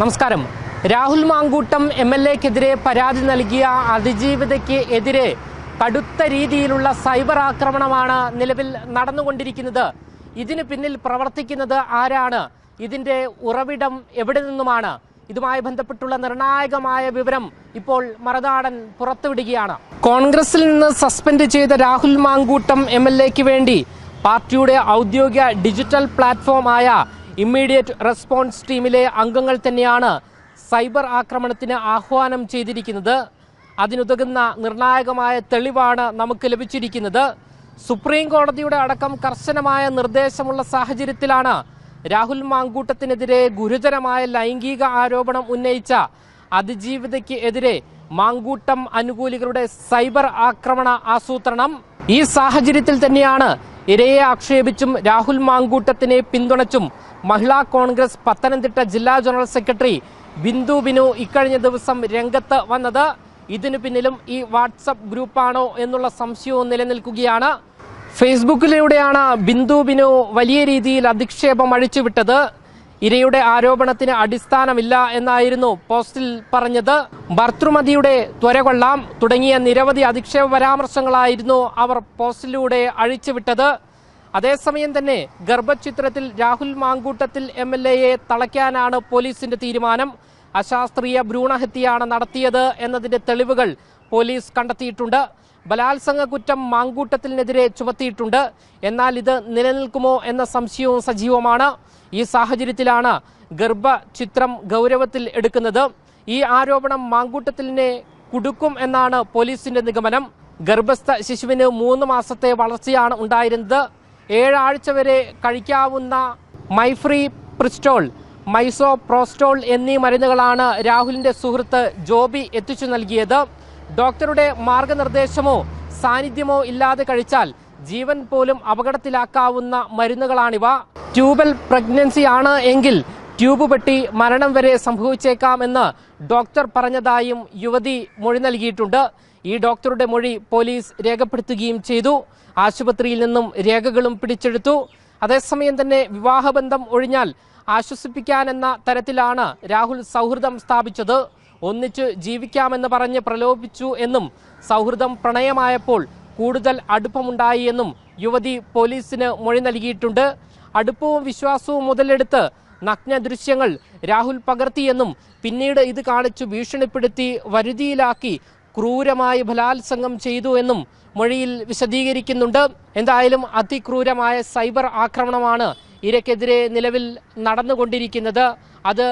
നമസ്കാരം. Rahul Mankoottam M L എക്കെതിരെ പരാതി നൽകിയ അതിജീവിതയ്ക്ക് എതിരെ കടുത്ത രീതിയിലുള്ള സൈബർ ആക്രമണമാണ് നിലവിൽ നടന്നുകൊണ്ടിരിക്കുന്നത്. ഇതിന് പിന്നിൽ പ്രവർത്തിക്കുന്നത് ആരാണ്? ഇതിന്റെ ഉറവിടം എവിടെ നിന്നുമാണ്? ഇതുമായി ബന്ധപ്പെട്ടുള്ള നിർണായകമായ വിവരം ഇപ്പോൾ മറുനാടൻ പുറത്തുവിടുകയാണ്. കോൺഗ്രസിൽ നിന്ന് സസ്പെൻഡ് ചെയ്ത രാഹുൽ മാങ്കൂട്ടം എം എൽ എക്ക് വേണ്ടി പാർട്ടിയുടെ ഔദ്യോഗിക ഡിജിറ്റൽ പ്ലാറ്റ്ഫോമായ ഇമ്മീഡിയറ്റ് റെസ്പോൺസ് ടീമിലെ അംഗങ്ങൾ തന്നെയാണ് സൈബർ ആക്രമണത്തിന് ആഹ്വാനം ചെയ്തിരിക്കുന്നത്. അതിനുതകുന്ന നിർണായകമായ തെളിവാണ് നമുക്ക് ലഭിച്ചിരിക്കുന്നത്. സുപ്രീം കോടതിയുടെ അടക്കം കർശനമായ നിർദ്ദേശമുള്ള സാഹചര്യത്തിലാണ് രാഹുൽ മാങ്കൂട്ടത്തിനെതിരെ ഗുരുതരമായ ലൈംഗിക ആരോപണം ഉന്നയിച്ച അതിജീവിതയ്ക്ക് എതിരെ മാങ്കൂട്ടം അനുകൂലികളുടെ സൈബർ ആക്രമണ ആസൂത്രണം. ഈ സാഹചര്യത്തിൽ തന്നെയാണ് ഇരയെ ആക്ഷേപിച്ചും രാഹുൽ മാങ്കൂട്ടത്തിനെ പിന്തുണച്ചും മഹിളാ കോൺഗ്രസ് പത്തനംതിട്ട ജില്ലാ ജനറൽ സെക്രട്ടറി ബിന്ദു ബിനു ഇക്കഴിഞ്ഞ ദിവസം രംഗത്ത് വന്നത്. ഇതിനു പിന്നിലും ഈ വാട്സപ്പ് ഗ്രൂപ്പാണോ എന്നുള്ള സംശയവും നിലനിൽക്കുകയാണ്. ഫേസ്ബുക്കിലൂടെയാണ് ബിന്ദു ബിനു വലിയ രീതിയിൽ അധിക്ഷേപം അഴിച്ചുവിട്ടത്. ഇരയുടെ ആരോപണത്തിന് അടിസ്ഥാനമില്ല എന്നായിരുന്നു പോസ്റ്റിൽ പറഞ്ഞത്. ഭർത്തൃമതിയുടെ ത്വര കൊള്ളാം തുടങ്ങിയ നിരവധി അധിക്ഷേപ പരാമർശങ്ങളായിരുന്നു അവർ പോസ്റ്റിലൂടെ അഴിച്ചുവിട്ടത്. അതേസമയം തന്നെ ഗർഭചിത്രത്തിൽ രാഹുൽ മാങ്കൂട്ടത്തിൽ എം എൽ എയെ തളയ്ക്കാനാണ് പോലീസിന്റെ തീരുമാനം. അശാസ്ത്രീയ ഭ്രൂണഹത്യയാണ് നടത്തിയത് എന്നതിന്റെ തെളിവുകൾ പോലീസ് കണ്ടെത്തിയിട്ടുണ്ട്. ബലാത്സംഗ കുറ്റം മാങ്കൂട്ടത്തിനെതിരെ ചുമത്തിയിട്ടുണ്ട്. എന്നാൽ ഇത് നിലനിൽക്കുമോ എന്ന സംശയവും സജീവമാണ്. ഈ സാഹചര്യത്തിലാണ് ഗർഭ ചിത്രം ഗൗരവത്തിൽ എടുക്കുന്നത്. ഈ ആരോപണം മാങ്കൂട്ടത്തിലിനെ കുടുക്കും എന്നാണ് പോലീസിന്റെ നിഗമനം. ഗർഭസ്ഥ ശിശുവിന് മൂന്ന് മാസത്തെ വളർച്ചയാണ് ഉണ്ടായിരുന്നത്. ഏഴാഴ്ച വരെ കഴിക്കാവുന്ന മൈഫ്രീ പ്രിസ്റ്റോൾ മൈസോ പ്രോസ്റ്റോൾ എന്നീ മരുന്നുകളാണ് രാഹുലിന്റെ സുഹൃത്ത് ജോബി എത്തിച്ചു നൽകിയത്. ഡോക്ടറുടെ മാർഗനിർദ്ദേശമോ സാന്നിധ്യമോ ഇല്ലാതെ കഴിച്ചാൽ ജീവൻ പോലും അപകടത്തിലാക്കാവുന്ന മരുന്നുകളാണിവ. ട്യൂബൽ പ്രഗ്നൻസി ആണ് എങ്കിൽ ട്യൂബ് പെട്ടി മരണം വരെ സംഭവിച്ചേക്കാമെന്ന് ഡോക്ടർ പറഞ്ഞതായും യുവതി മൊഴി നൽകിയിട്ടുണ്ട്. ഈ ഡോക്ടറുടെ മൊഴി പോലീസ് രേഖപ്പെടുത്തുകയും ചെയ്തു. ആശുപത്രിയിൽ നിന്നും രേഖകളും പിടിച്ചെടുത്തു. അതേസമയം തന്നെ വിവാഹബന്ധം ഒഴിഞ്ഞാൽ ആശ്വസിപ്പിക്കാനെന്ന തരത്തിലാണ് രാഹുൽ സൗഹൃദം സ്ഥാപിച്ചത്. ഒന്നിച്ച് ജീവിക്കാമെന്ന് പറഞ്ഞ് പ്രലോഭിച്ചു എന്നും സൗഹൃദം പ്രണയമായപ്പോൾ കൂടുതൽ അടുപ്പമുണ്ടായി എന്നും യുവതി പോലീസിന് മൊഴി നൽകിയിട്ടുണ്ട്. അടുപ്പവും വിശ്വാസവും മുതലെടുത്ത് നഗ്ന ദൃശ്യങ്ങൾ രാഹുൽ പകർത്തിയെന്നും പിന്നീട് ഇത് കാണിച്ചു ഭീഷണിപ്പെടുത്തി വരുതിയിലാക്കി ക്രൂരമായി ബലാത്സംഗം ചെയ്തു എന്നും മൊഴിയിൽ വിശദീകരിക്കുന്നുണ്ട്. എന്തായാലും അതിക്രൂരമായ സൈബർ ആക്രമണമാണ് ഇരക്കെതിരെ നിലവിൽ നടന്നുകൊണ്ടിരിക്കുന്നത്. അത്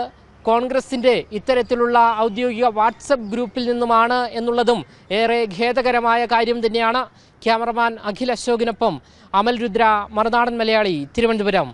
കോൺഗ്രസിന്റെ ഇത്തരത്തിലുള്ള ഔദ്യോഗിക വാട്സപ്പ് ഗ്രൂപ്പിൽ നിന്നുമാണ് എന്നുള്ളതും ഏറെ ഖേദകരമായ കാര്യം തന്നെയാണ് ക്യാമറമാൻ അഖിൽ അശോകിനൊപ്പം അമൽ രുദ്ര മറുനാടൻ മലയാളി തിരുവനന്തപുരം.